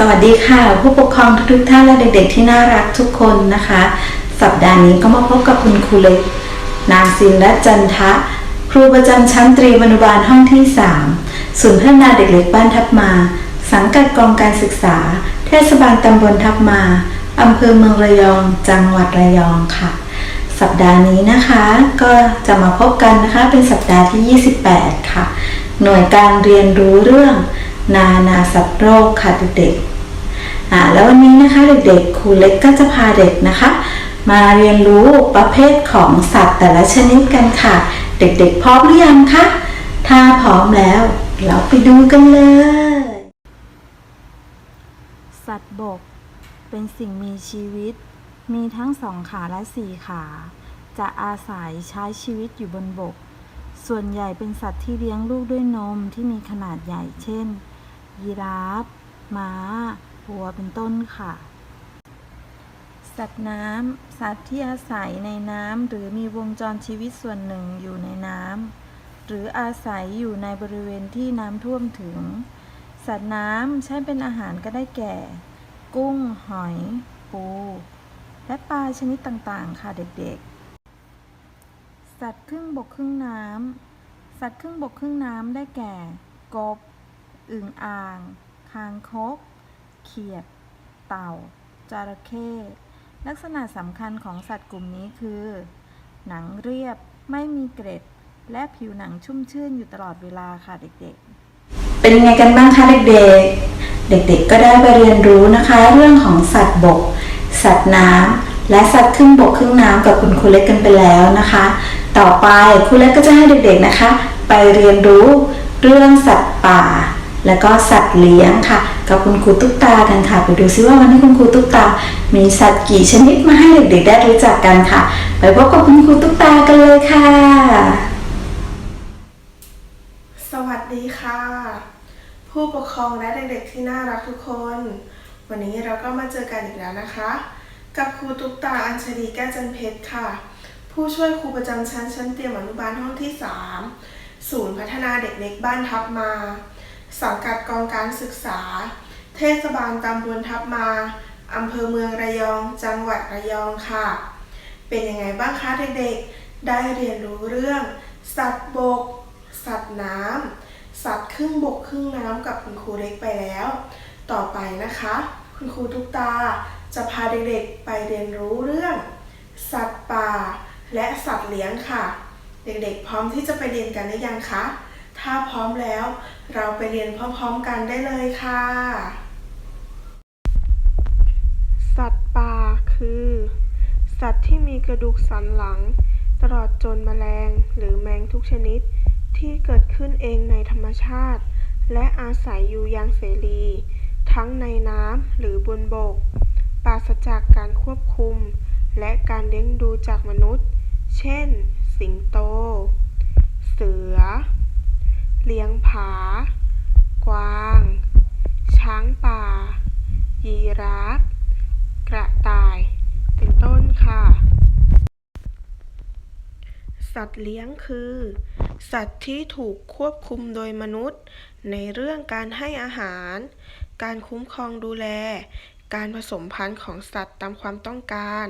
สวัสดีค่ะ ผู้ปกครองทุกๆท่านและเด็กๆที่น่ารักทุกคนนะคะ สัปดาห์นี้ก็มาพบกับคุณครูเล็ก นางซินและจันทะ ครูประจำชั้นตรีอนุบาลห้องที่ 3 ศูนย์พัฒนาเด็กเล็กบ้านทับมา สังกัดกองการศึกษา เทศบาลตำบลทับมาอำเภอเมืองระยอง จังหวัดระยองค่ะ สัปดาห์นี้นะคะก็จะมาพบกันนะคะเป็นสัปดาห์ที่ 28 ค่ะ หน่วยการเรียนรู้เรื่องนานาสัตว์โรคค่ะเด็กๆ อ่าแล้ววันนี้นะคะเด็กๆครูเล็กก็จะพาเด็กนะคะ มาเรียนรู้ประเภทของสัตว์แต่ละชนิดกันค่ะ เด็กๆพร้อมหรือยังคะถ้าพร้อมแล้ว เราไปดูกันเลย สัตว์บก เป็นสิ่งมีชีวิต มีทั้งสองขาและสี่ขา จะอาศัยใช้ชีวิตอยู่บนบก ส่วนใหญ่เป็นสัตว์ที่เลี้ยงลูกด้วยนมที่มีขนาดใหญ่เช่น ยีราฟ ม้า วัวเป็นต้นค่ะ สัตว์น้ำสัตว์ที่อาศัยในน้ำหรือมีวงจรชีวิตส่วนหนึ่งอยู่ในน้ำหรืออาศัยอยู่ในบริเวณที่น้ำท่วมถึง สัตว์น้ำใช้เป็นอาหารก็ได้แก่ กุ้ง หอย ปู และปลาชนิดต่างๆ ค่ะเด็กๆ สัตว์ครึ่งบกครึ่งน้ำสัตว์ครึ่งบกครึ่งน้ำได้แก่ กบอึ่งอ่าง คางคก เขียด เต่า จระเข้ ลักษณะสำคัญของสัตว์กลุ่มนี้คือ หนังเรียบ ไม่มีเกร็ด และผิวหนังชุ่มชื่นอยู่ตลอดเวลาค่ะเด็กๆ เป็นยังไงกันบ้างคะเด็กๆ เด็กๆ ก็ได้ไปเรียนรู้นะคะ เรื่องของสัตว์บก สัตว์น้ำ และสัตว์ครึ่งบกครึ่งน้ำกับคุณครูเล็กกันไปแล้วนะคะ ต่อไปครูเล็กก็จะให้เด็กๆนะคะ ไปเรียนรู้เรื่องสัตว์ป่า และก็สัตว์เลี้ยงค่ะ กับคุณครูตุ๊กตากันค่ะ ไปดูซิว่าวันนี้คุณครูตุ๊กตา มีสัตว์กี่ชนิดมาให้เด็กๆได้รู้จักกันค่ะ ไปพบกับคุณครูตุ๊กตากันเลยค่ะ สวัสดีค่ะ ผู้ปกครองและเด็กๆที่น่ารักทุกคน วันนี้เราก็มาเจอกันอีกแล้วนะคะ กับครูตุ๊กตาอัญชลีแก้วจันเพชรค่ะ ผู้ช่วยครูประจำชั้นชั้นเตรียมอนุบาลห้องที่ 3 ศูนย์พัฒนาเด็กเล็กบ้านทับมา สังกัดกองการศึกษา เทศบาลตำบลทับมาอำเภอเมืองระยอง จังหวัดระยองค่ะ เป็นยังไงบ้างคะเด็กๆ ได้เรียนรู้เรื่อง สัตว์บก สัตว์น้ำ สัตว์ครึ่งบกครึ่งน้ำกับคุณครูเล็กไปแล้ว ต่อไปนะคะ คุณครูทุกตาจะพาเด็กๆไปเรียนรู้เรื่อง สัตว์ป่า และสัตว์เลี้ยงค่ะ เด็กๆ พร้อมที่จะไปเรียนกันหรือยังคะ ถ้าพร้อมแล้ว เราไปเรียนพร้อมๆกันได้เลยค่ะ สัตว์ป่าคือ สัตว์ที่มีกระดูกสันหลัง ตลอดจนแมลงหรือแมงทุกชนิดที่เกิดขึ้นเองในธรรมชาติ และอาศัยอยู่อย่างเสรี ทั้งในน้ำหรือบนบก ปราศจากการควบคุม และการเลี้ยงดูจากมนุษย์ เช่น สิงโต เสือ เลี้ยงผา กวาง ช้างป่า ยีราฟ กระต่าย เป็นต้นค่ะ สัตว์เลี้ยงคือ สัตว์ที่ถูกควบคุมโดยมนุษย์ ในเรื่องการให้อาหาร การคุ้มครองดูแล การผสมพันธุ์ของสัตว์ตามความต้องการ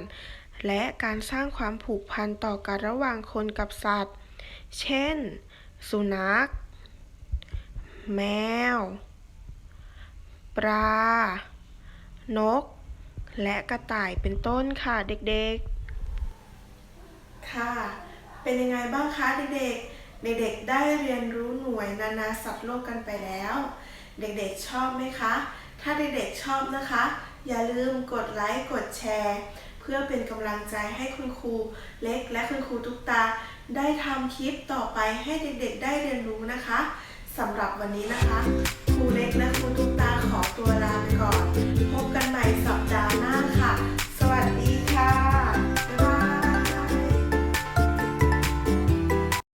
และการสร้างความผูกพันต่อกันระหว่างคนกับสัตว์ เช่น สุนัข แมว ปลา นก และกระต่ายเป็นต้นค่ะเด็กๆ ค่ะ เป็นยังไงบ้างคะเด็กๆ เด็กๆ ได้เรียนรู้หน่วยนานาสัตว์โลกกันไปแล้ว เด็กๆ ชอบไหมคะ ถ้าเด็กๆ ชอบนะคะ อย่าลืมกดไลค์ กดแชร์ เพื่อเป็นกำลังใจให้คุณครูเล็กและคุณครูตุ๊กตา ได้ทำคลิปต่อไปให้เด็กๆ ได้เรียนรู้นะคะ สำหรับวันนี้นะคะครูเล็กและครูตุ๊กตาขอตัวลาไปก่อน